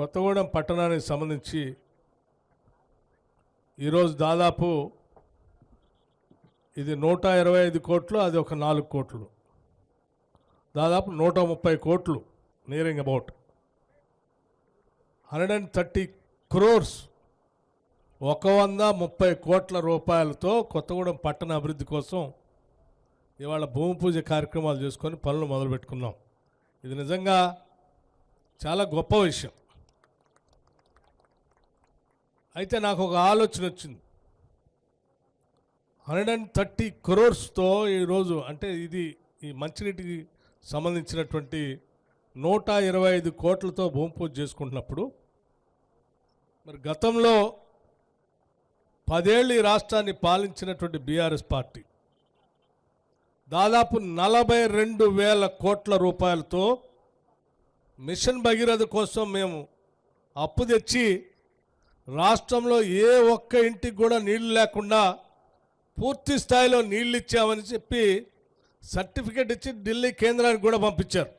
కొత్తగూడెం పట్టణానికి సంబంధించి ఈరోజు దాదాపు ఇది నూట ఇరవై ఐదు కోట్లు అది ఒక నాలుగు కోట్లు. దాదాపు నూట ముప్పై కోట్లు nearing about. Hundred and thirty crores ఒక వంద ముప్పై కోట్ల రూపాయలతో కొత్తగూడెం పట్టణ అభివృద్ధి కోసం ఇవాళ భూమి పూజ కార్యక్రమాలు చేసుకొని పనులు మొదలుపెట్టుకున్నాం. ఇది నిజంగా చాలా గొప్ప విషయం. అయితే నాకు ఒక ఆలోచన వచ్చింది. హండ్రెడ్ అండ్ థర్టీ క్రోర్స్తో ఈరోజు అంటే ఇది ఈ మంచినీటికి సంబంధించినటువంటి నూట ఇరవై ఐదు కోట్లతో భూమి పూజ చేసుకుంటున్నప్పుడు మరి గతంలో పదేళ్ళు ఈ రాష్ట్రాన్ని పాలించినటువంటి బీఆర్ఎస్ పార్టీ దాదాపు నలభై రెండు వేల కోట్ల రూపాయలతో మిషన్ భగీరథ కోసం మేము అప్పు తెచ్చి రాష్ట్రంలో ఏ ఒక్క ఇంటికి కూడా నీళ్ళు లేకుండా పూర్తి స్థాయిలో నీళ్ళు ఇచ్చామని చెప్పి సర్టిఫికేట్ ఇచ్చి ఢిల్లీ కేంద్రానికి కూడా పంపించారు.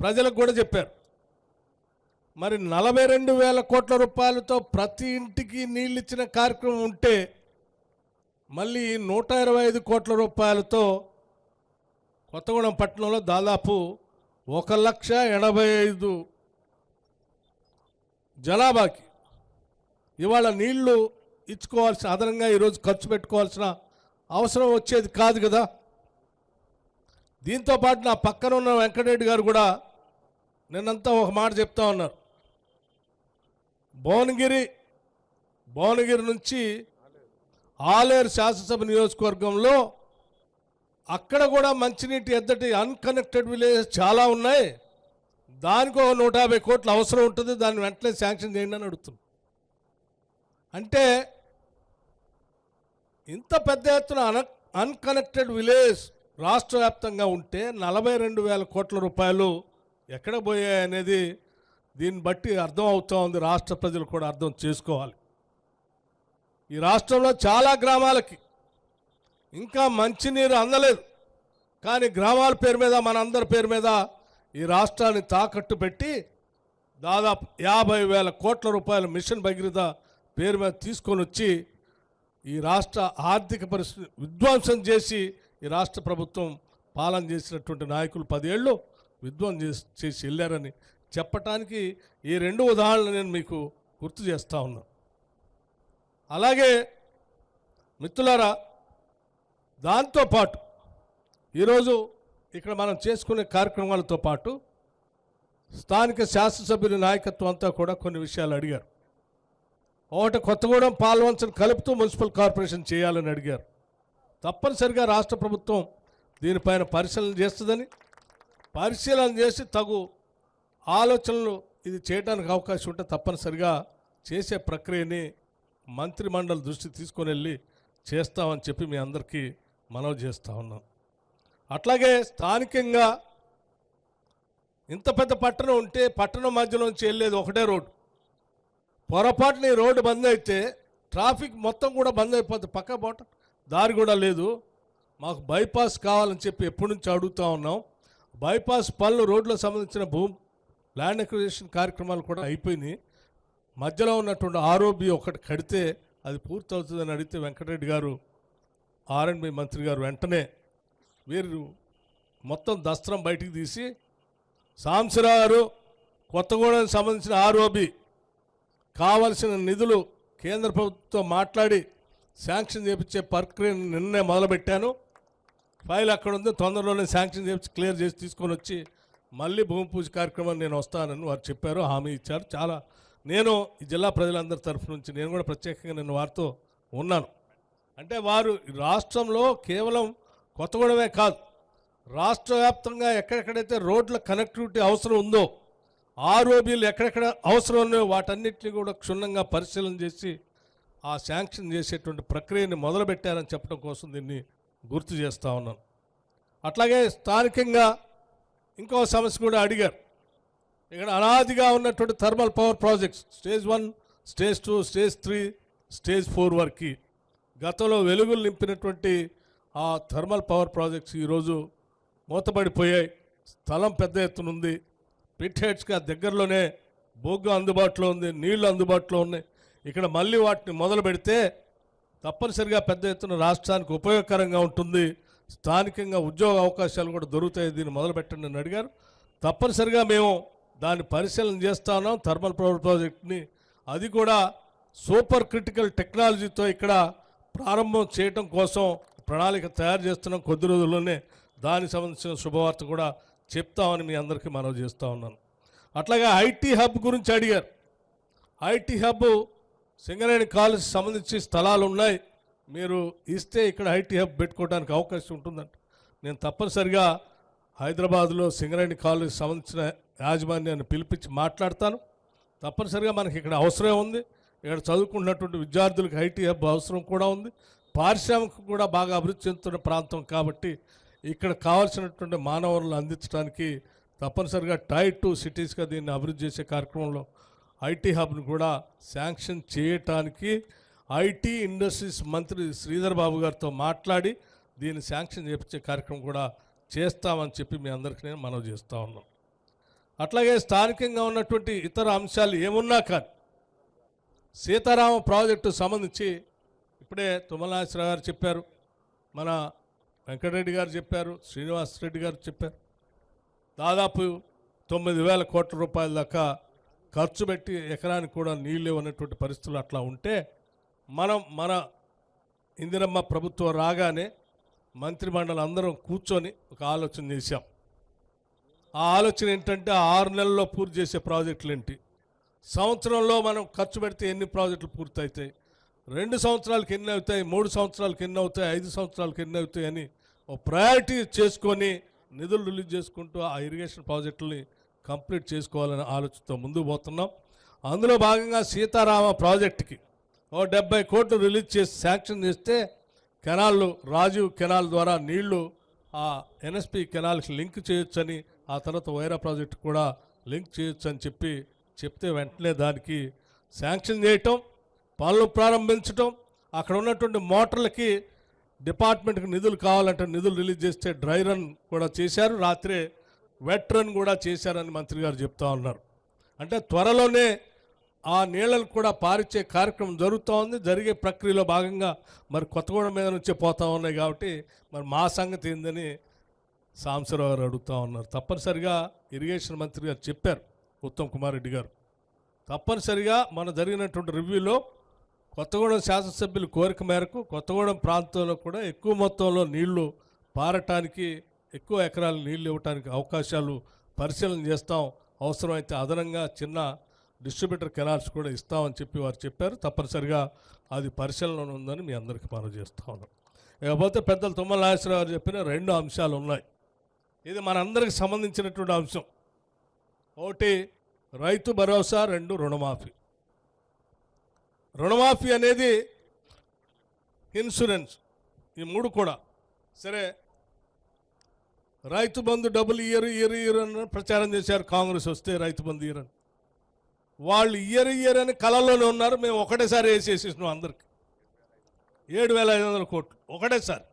ప్రజలకు కూడా చెప్పారు. మరి నలభై రెండు వేల కోట్ల రూపాయలతో ప్రతి ఇంటికి నీళ్ళు ఇచ్చిన కార్యక్రమం ఉంటే మళ్ళీ నూట ఇరవై ఐదు కోట్ల రూపాయలతో కొత్తగూడెం పట్టణంలో దాదాపు ఒక లక్ష ఎనభై ఐదు జనాభాకి ఇవాళ నీళ్ళు ఇచ్చుకోవాల్సిన అదనంగా ఈరోజు ఖర్చు పెట్టుకోవాల్సిన అవసరం వచ్చేది కాదు కదా. దీంతో పాటు నా పక్కన ఉన్న వెంకటరెడ్డి గారు కూడా నిన్నంతా ఒక మాట చెప్తా ఉన్నారు. భువనగిరి భువనగిరి నుంచి ఆలేరు శాసనసభ నియోజకవర్గంలో అక్కడ కూడా మంచినీటి ఎద్దటి అన్కనెక్టెడ్ విలేజెస్ చాలా ఉన్నాయి. దానికి ఒక నూట యాభై కోట్లు అవసరం ఉంటుంది. దాన్ని వెంటనే శాంక్షన్ చేయండి అని అడుగుతుంది అంటే ఇంత పెద్ద ఎత్తున అన అన్కనెక్టెడ్ విలేజ్ రాష్ట్ర వ్యాప్తంగా ఉంటే నలభై రెండు వేల కోట్ల రూపాయలు ఎక్కడ పోయాయి అనేది దీన్ని బట్టి అర్థం అవుతూ ఉంది రాష్ట్ర ప్రజలు కూడా అర్థం చేసుకోవాలి. ఈ రాష్ట్రంలో చాలా గ్రామాలకి ఇంకా మంచినీరు అందలేదు. కానీ గ్రామాల పేరు మీద మనందరి పేరు మీద ఈ రాష్ట్రాన్ని తాకట్టు పెట్టి దాదాపు యాభై వేల కోట్ల రూపాయల మిషన్ భగీరథ పేరు మీద తీసుకొని వచ్చి ఈ రాష్ట్ర ఆర్థిక పరిస్థితి విధ్వంసం చేసి ఈ రాష్ట్ర ప్రభుత్వం పాలన చేసినటువంటి నాయకులు పదేళ్ళు విధ్వంసం చేసి వెళ్ళారని చెప్పటానికి ఈ రెండు ఉదాహరణలు నేను మీకు గుర్తు చేస్తా ఉన్నాను అలాగే మిత్రులారా దాంతోపాటు ఈరోజు ఇక్కడ మనం చేసుకునే కార్యక్రమాలతో పాటు స్థానిక శాసనసభ్యుల నాయకత్వం అంతా కూడా కొన్ని విషయాలు అడిగారు. ఒకటి కొత్తగూడెం పాల్వంచను కలుపుతూ మున్సిపల్ కార్పొరేషన్ చేయాలని అడిగారు. తప్పనిసరిగా రాష్ట్ర ప్రభుత్వం దీనిపైన పరిశీలన చేస్తుందని పరిశీలన చేసి తగు ఆలోచనలు ఇది చేయడానికి అవకాశం ఉంటే తప్పనిసరిగా చేసే ప్రక్రియని మంత్రిమండలి దృష్టి తీసుకొని వెళ్ళి చేస్తామని చెప్పి మీ అందరికీ మనవి చేస్తూ ఉన్నాం. అట్లాగే స్థానికంగా ఇంత పెద్ద పట్టణం ఉంటే పట్టణం మధ్యలోంచి వెళ్ళేది ఒకటే రోడ్డు. పొరపాటున ఈ రోడ్డు బంద్ అయితే ట్రాఫిక్ మొత్తం కూడా బంద్ అయిపోతుంది పక్క బోట దారి కూడా లేదు. మాకు బైపాస్ కావాలని చెప్పి ఎప్పటి నుంచి అడుగుతూ ఉన్నాం. బైపాస్ పనులు రోడ్లకు సంబంధించిన భూమి ల్యాండ్ అక్విజిషన్ కార్యక్రమాలు కూడా అయిపోయినాయి. మధ్యలో ఉన్నటువంటి ఆరోబి ఒకటి కడితే అది పూర్తవుతుందని అడిగితే వెంకటరెడ్డి గారు ఆర్ఎండ్బి మంత్రి గారు వెంటనే వీరు మొత్తం దస్త్రం బయటికి తీసి సాంసరావు గారు కొత్తగూడెం సంబంధించిన ఆర్ఓబి కావలసిన నిధులు కేంద్ర ప్రభుత్వం మాట్లాడి శాంక్షన్ చేపించే ప్రక్రియను నిన్నే మొదలుపెట్టాను. ఫైల్ అక్కడ ఉంది తొందరలోనే శాంక్షన్ చేపించి క్లియర్ చేసి తీసుకొని వచ్చి మళ్ళీ భూమి పూజ కార్యక్రమం నేను వస్తానని వారు చెప్పారు హామీ ఇచ్చారు. చాలా నేను ఈ జిల్లా ప్రజలందరి తరఫు నుంచి నేను కూడా ప్రత్యేకంగా నేను వారితో ఉన్నాను. అంటే వారు రాష్ట్రంలో కేవలం కొత్తగూడమే కాదు రాష్ట్ర వ్యాప్తంగా ఎక్కడెక్కడైతే రోడ్ల కనెక్టివిటీ అవసరం ఉందో ఆర్ఓబీలు ఎక్కడెక్కడ అవసరం ఉన్నాయో వాటన్నిటిని కూడా క్షుణ్ణంగా పరిశీలన చేసి ఆ శాంక్షన్ చేసేటువంటి ప్రక్రియని మొదలుపెట్టారని చెప్పడం కోసం దీన్ని గుర్తు చేస్తూ ఉన్నాను. అట్లాగే స్థానికంగా ఇంకో సమస్య కూడా అడిగారు. ఇక్కడ అనాదిగా ఉన్నటువంటి thermal power projects stage one stage two stage three stage four వరకు గతంలో వెలుగులు నింపినటువంటి ఆ థర్మల్ పవర్ ప్రాజెక్ట్స్ ఈరోజు మూతపడిపోయాయి. స్థలం పెద్ద ఎత్తున ఉంది. పిట్ హెడ్స్గా దగ్గరలోనే బొగ్గు అందుబాటులో ఉంది నీళ్ళు అందుబాటులో ఉన్నాయి. ఇక్కడ మళ్ళీ వాటిని మొదలు పెడితే తప్పనిసరిగా పెద్ద ఎత్తున రాష్ట్రానికి ఉపయోగకరంగా ఉంటుంది. స్థానికంగా ఉద్యోగ అవకాశాలు కూడా దొరుకుతాయి దీన్ని మొదలు పెట్టండి అని అడిగారు. తప్పనిసరిగా మేము దాన్ని పరిశీలన చేస్తా ఉన్నాం థర్మల్ పవర్ ప్రాజెక్ట్ని. అది కూడా సూపర్ క్రిటికల్ టెక్నాలజీతో ఇక్కడ ప్రారంభం చేయటం కోసం ప్రణాళిక తయారు చేస్తున్నాం. కొద్ది రోజుల్లోనే దానికి సంబంధించిన శుభవార్త కూడా చెప్తామని మీ అందరికీ మనవి చేస్తూ ఉన్నాను. అట్లాగే ఐటీ హబ్ గురించి అడిగారు. ఐటీ హబ్ సింగరేణి కాలేజ్ సంబంధించి స్థలాలు ఉన్నాయి. మీరు ఇస్తే ఇక్కడ ఐటీ హబ్ పెట్టుకోవడానికి అవకాశం ఉంటుందంట. నేను తప్పనిసరిగా హైదరాబాద్లో సింగరేణి కాలేజ్ సంబంధించిన యాజమాన్యాన్ని పిలిపించి మాట్లాడతాను. తప్పనిసరిగా మనకి ఇక్కడ అవసరం ఉంది. ఇక్కడ చదువుకున్నటువంటి విద్యార్థులకు ఐటీ హబ్ అవసరం కూడా ఉంది. పారిశ్రామిక కూడా బాగా అభివృద్ధి చెందుతున్న ప్రాంతం కాబట్టి ఇక్కడ కావాల్సినటువంటి మానవులను అందించడానికి తప్పనిసరిగా టై టూ సిటీస్గా దీన్ని అభివృద్ధి చేసే కార్యక్రమంలో ఐటీ హబ్ను కూడా శాంక్షన్ చేయటానికి ఐటీ ఇండస్ట్రీస్ మంత్రి శ్రీధర్ బాబు గారితో మాట్లాడి దీన్ని శాంక్షన్ చేపించే కార్యక్రమం కూడా చేస్తామని చెప్పి మీ అందరికీ నేను మనవి చేస్తూ ఉన్నాం అట్లాగే స్థానికంగా ఉన్నటువంటి ఇతర అంశాలు ఏమున్నా కానీ సీతారామ ప్రాజెక్టు సంబంధించి ఇప్పుడే తుమ్మలాశ్వర గారు చెప్పారు. మన వెంకటరెడ్డి గారు చెప్పారు శ్రీనివాస్ రెడ్డి గారు చెప్పారు. దాదాపు తొమ్మిది వేల కోట్ల రూపాయల దాకా ఖర్చు పెట్టి ఎకరానికి కూడా నీళ్ళు ఇవ్వనటువంటి పరిస్థితులు అట్లా ఉంటే మనం మన ఇందిరమ్మ ప్రభుత్వం రాగానే మంత్రిమండలి అందరం కూర్చొని ఒక ఆలోచన చేశాం. ఆ ఆలోచన ఏంటంటే ఆరు నెలల్లో పూర్తి చేసే ప్రాజెక్టులు ఏంటి? సంవత్సరంలో మనం ఖర్చు పెడితే ఎన్ని ప్రాజెక్టులు పూర్తవుతాయి రెండు సంవత్సరాలకి ఎన్ని అవుతాయి? మూడు సంవత్సరాలకి ఎన్ని అవుతాయి? ఐదు సంవత్సరాలకి ఎన్ని అవుతాయి అని ప్రయారిటీ చేసుకొని నిధులు రిలీజ్ చేసుకుంటూ ఆ ఇరిగేషన్ ప్రాజెక్టుల్ని కంప్లీట్ చేసుకోవాలనే ఆలోచనతో ముందుకు పోతున్నాం. అందులో భాగంగా సీతారామ ప్రాజెక్టుకి ఓ డెబ్బై కోట్లు రిలీజ్ చేసి శాంక్షన్ చేస్తే కెనాళ్ళు రాజీవ్ కెనాల్ ద్వారా నీళ్ళు ఆ ఎన్ఎస్పి కెనాల్కి లింక్ చేయొచ్చని ఆ తర్వాత వైరా ప్రాజెక్టు కూడా లింక్ చేయొచ్చు అని చెప్పి చెప్తే వెంటనే దానికి శాంక్షన్ చేయటం పనులు ప్రారంభించటం అక్కడ ఉన్నటువంటి మోటార్లకి డిపార్ట్మెంట్కి నిధులు కావాలంటే నిధులు రిలీజ్ చేస్తే డ్రై రన్ కూడా చేశారు. రాత్రే వెట్ రన్ కూడా చేశారని మంత్రి గారు చెప్తా ఉన్నారు. అంటే త్వరలోనే ఆ నీళ్ళను కూడా పారిచ్చే కార్యక్రమం జరుగుతూ ఉంది. జరిగే ప్రక్రియలో భాగంగా మరి కొత్తగూడెం మీద నుంచే పోతూ ఉన్నాయి కాబట్టి మరి మా సంగతి ఏందని సాంబశివరావు గారు అడుగుతూ ఉన్నారు. తప్పనిసరిగా ఇరిగేషన్ మంత్రి గారు చెప్పారు. ఉత్తమ్ కుమార్ రెడ్డి గారు తప్పనిసరిగా మన జరిగినటువంటి రివ్యూలో కొత్తగూడెం శాసనసభ్యుల కోరిక మేరకు కొత్తగూడెం ప్రాంతంలో కూడా ఎక్కువ మొత్తంలో నీళ్ళు పారటానికి ఎక్కువ ఎకరాలు నీళ్ళు ఇవ్వటానికి అవకాశాలు పరిశీలన చేస్తాం. అవసరమైతే అదనంగా చిన్న డిస్ట్రిబ్యూటర్ కెనాల్స్ కూడా ఇస్తామని చెప్పి వారు చెప్పారు. తప్పనిసరిగా అది పరిశీలనలో ఉందని మీ అందరికీ మనం చేస్తా ఉన్నాం. ఇకపోతే పెద్దలు తుమ్మల నాగేశ్వరరావు గారు చెప్పిన రెండు అంశాలు ఉన్నాయి. ఇది మనందరికి సంబంధించినటువంటి అంశం. ఒకటి రైతు భరోసా రెండు రుణమాఫీ. రుణమాఫీ అనేది ఇన్సూరెన్స్. ఈ మూడు కూడా. సరే రైతు బంధు డబ్బులు ఇయర్ ఇయర్ ఇయర్ అని ప్రచారం చేశారు కాంగ్రెస్ వస్తే రైతు బంధు ఇయర్ అని. వాళ్ళు ఇయర్ ఇయర్ అని కళల్లోనే ఉన్నారు. మేము ఒకటేసారి వేసేసేసినాం అందరికి. ఏడు వేల ఐదు వందల కోట్లు. ఒకటేసారి.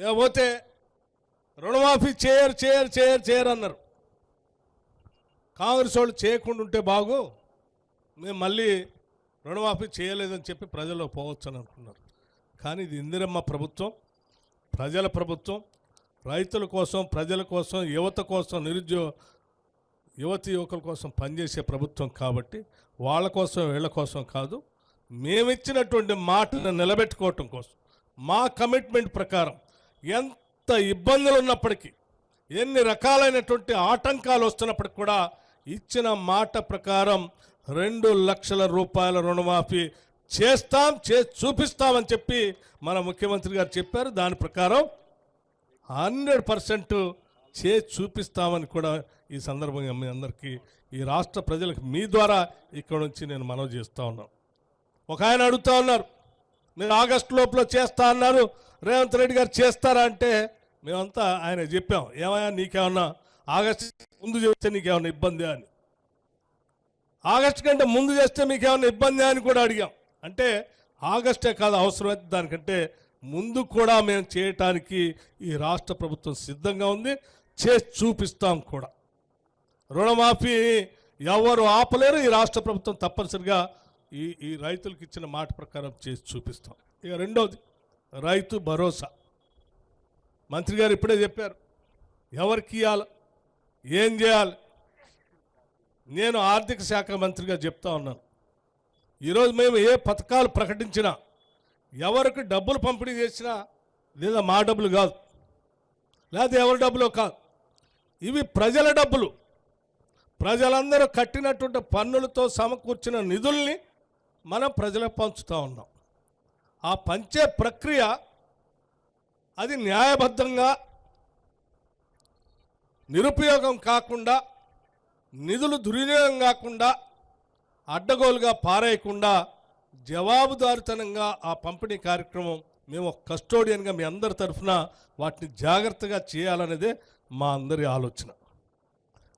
లేకపోతే రుణమాఫీ చేయరు చేయరు చేయరు చేయరు అన్నారు. కాంగ్రెస్ వాళ్ళు చేయకుండా ఉంటే బాగు మేము మళ్ళీ రుణమాఫీ చేయలేదని చెప్పి ప్రజల్లో పోవచ్చు అని అనుకున్నారు. కానీ ఇది ఇందిరమ్మ ప్రభుత్వం ప్రజల ప్రభుత్వం రైతుల కోసం ప్రజల కోసం యువత కోసం నిరుద్యోగ యువతి యువకుల కోసం పనిచేసే ప్రభుత్వం కాబట్టి వాళ్ళ కోసం వీళ్ళ కోసం కాదు మేమిచ్చినటువంటి మాటను నిలబెట్టుకోవటం కోసం మా కమిట్మెంట్ ప్రకారం ఎంత ఇబ్బందులు ఉన్నప్పటికీ ఎన్ని రకాలైనటువంటి ఆటంకాలు వస్తున్నప్పటికి కూడా ఇచ్చిన మాట ప్రకారం రెండు లక్షల రూపాయల రుణమాఫీ చేస్తాం చే చూపిస్తామని చెప్పి మన ముఖ్యమంత్రి గారు చెప్పారు. దాని ప్రకారం హండ్రెడ్ పర్సెంట్ చే చూపిస్తామని కూడా ఈ సందర్భంగా మీ అందరికీ ఈ రాష్ట్ర ప్రజలకు మీ ద్వారా ఇక్కడ నుంచి నేను మనవి చేస్తూ ఉన్నాను ఒక ఆయన అడుగుతా ఉన్నారు మీరు ఆగస్టు లోపల చేస్తా అన్నారు రేవంత్ రెడ్డి గారు చేస్తారా? అంటే మేమంతా ఆయన చెప్పాం ఏమయ్యా నీకేమన్నా ఆగస్టు ముందు చెప్తే నీకేమన్నా ఇబ్బంది అని. ఆగస్టు కంటే ముందు చేస్తే మీకేమన్నా ఇబ్బంది అని కూడా అడిగాం. అంటే ఆగస్టే కాదు అవసరమైతే దానికంటే ముందు కూడా మేము చేయటానికి ఈ రాష్ట్ర ప్రభుత్వం సిద్ధంగా ఉంది. చేసి చూపిస్తాం కూడా. రుణమాఫీ ఎవరు ఆపలేరు ఈ రాష్ట్ర ప్రభుత్వం తప్పనిసరిగా ఈ ఈ రైతులకు ఇచ్చిన మాట ప్రకారం చేసి చూపిస్తాం. ఇక రెండవది రైతు భరోసా. మంత్రి గారు ఇప్పుడే చెప్పారు ఎవరికి ఇవ్వాలి ఏం చేయాలి? నేను ఆర్థిక శాఖ మంత్రిగా చెప్తా ఉన్నాను. ఈరోజు మేము ఏ పథకాలు ప్రకటించినా ఎవరికి డబ్బులు పంపిణీ చేసినా లేదా మా డబ్బులు కాదు లేదా ఎవరి డబ్బులు కాదు ఇవి ప్రజల డబ్బులు. ప్రజలందరూ కట్టినటువంటి పన్నులతో సమకూర్చిన నిధుల్ని మనం ప్రజలకు పంచుతూ ఉన్నాం. ఆ పంచే ప్రక్రియ అది న్యాయబద్ధంగా నిరుపయోగం కాకుండా నిధులు దుర్వినియోగం కాకుండా అడ్డగోలుగా పారేయకుండా జవాబుదారితనంగా ఆ పంపిణీ కార్యక్రమం మేము ఒక కస్టోడియన్గా మీ అందరి తరఫున వాటిని జాగ్రత్తగా చేయాలనేదే మా అందరి ఆలోచన.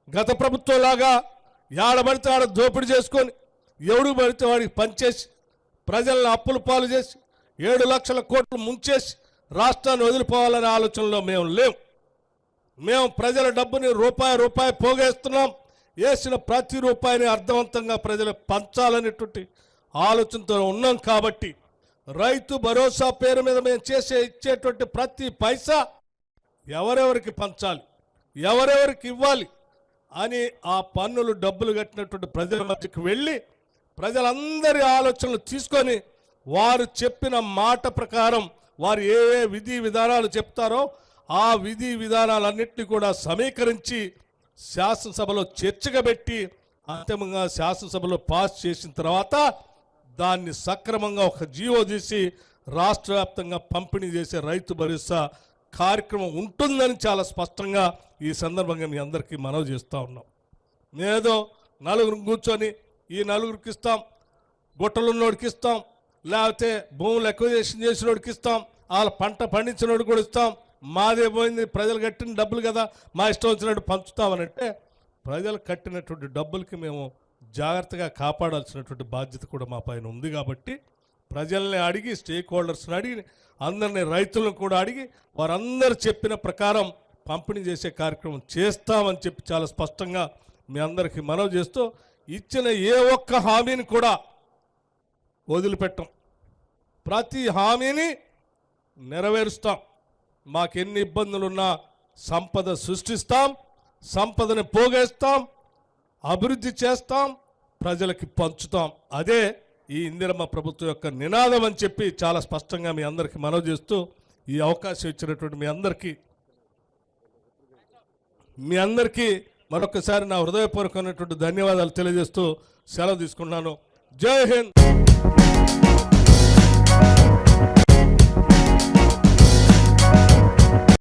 గత ప్రభుత్వంలాగా ఏడబడితే ఆడ దోపిడీ చేసుకొని ఎవడు పడితే వాడికి పనిచేసి ప్రజలను అప్పులు పాలు చేసి ఏడు లక్షల కోట్లు ముంచేసి రాష్ట్రాన్ని వదిలిపోవాలనే ఆలోచనలో మేము లేవు మేము ప్రజల డబ్బుని రూపాయి రూపాయి పోగేస్తున్నాం. వేసిన ప్రతి రూపాయిని అర్థవంతంగా ప్రజలకు పంచాలనేటువంటి ఆలోచనతో ఉన్నాం కాబట్టి రైతు భరోసా పేరు మీద మేము చేసే ఇచ్చేటువంటి ప్రతి పైసా ఎవరెవరికి పంచాలి ఎవరెవరికి ఇవ్వాలి అని ఆ పన్నులు డబ్బులు కట్టినటువంటి ప్రజల మధ్యకి వెళ్ళి ప్రజలందరి ఆలోచనలు తీసుకొని వారు చెప్పిన మాట ప్రకారం వారు ఏ ఏ విధి విధానాలు చెప్తారో ఆ విధి విధానాలన్నింటినీ కూడా సమీకరించి శాసనసభలో చర్చగా పెట్టి అంతిమంగా శాసనసభలో పాస్ చేసిన తర్వాత దాన్ని సక్రమంగా ఒక జీవో తీసి రాష్ట్ర వ్యాప్తంగా పంపిణీ చేసే రైతు భరోసా కార్యక్రమం ఉంటుందని చాలా స్పష్టంగా ఈ సందర్భంగా మీ అందరికీ మనవి చేస్తూ ఉన్నాం. నేదో నలుగురు కూర్చొని ఈ నలుగురికి ఇస్తాం గుట్టలున్నోడికి ఇస్తాం లేకపోతే భూములు ఎక్వజేషన్ చేసినోడికి ఇస్తాం వాళ్ళ పంట పండించినోడికి కూడా ఇస్తాం మాదే పోయింది ప్రజలు కట్టిన డబ్బులు కదా మా ఇష్టం వచ్చినట్టు పంచుతామనంటే ప్రజలు కట్టినటువంటి డబ్బులకి మేము జాగ్రత్తగా కాపాడాల్సినటువంటి బాధ్యత కూడా మా పైన ఉంది కాబట్టి ప్రజల్ని అడిగి స్టేక్ హోల్డర్స్ని అడిగి అందరిని రైతులను కూడా అడిగి వారందరూ చెప్పిన ప్రకారం పంపిణీ చేసే కార్యక్రమం చేస్తామని చెప్పి చాలా స్పష్టంగా మీ అందరికీ మనవి చేస్తూ ఇచ్చిన ఏ ఒక్క హామీని కూడా వదిలిపెట్టం. ప్రతి హామీని నెరవేరుస్తాం. మాకెన్ని ఇబ్బందులున్నా సంపద సృష్టిస్తాం సంపదని పోగేస్తాం అభివృద్ధి చేస్తాం ప్రజలకి పంచుతాం. అదే ఈ ఇందిరమ్మ ప్రభుత్వం యొక్క నినాదం అని చెప్పి చాలా స్పష్టంగా మీ అందరికీ మనవి చేస్తూ ఈ అవకాశం ఇచ్చినటువంటి మీ అందరికీ మీ అందరికీ మరొకసారి నా హృదయపూర్వకమైనటువంటి ధన్యవాదాలు తెలియజేస్తూ సెలవు తీసుకున్నాను జై హింద్!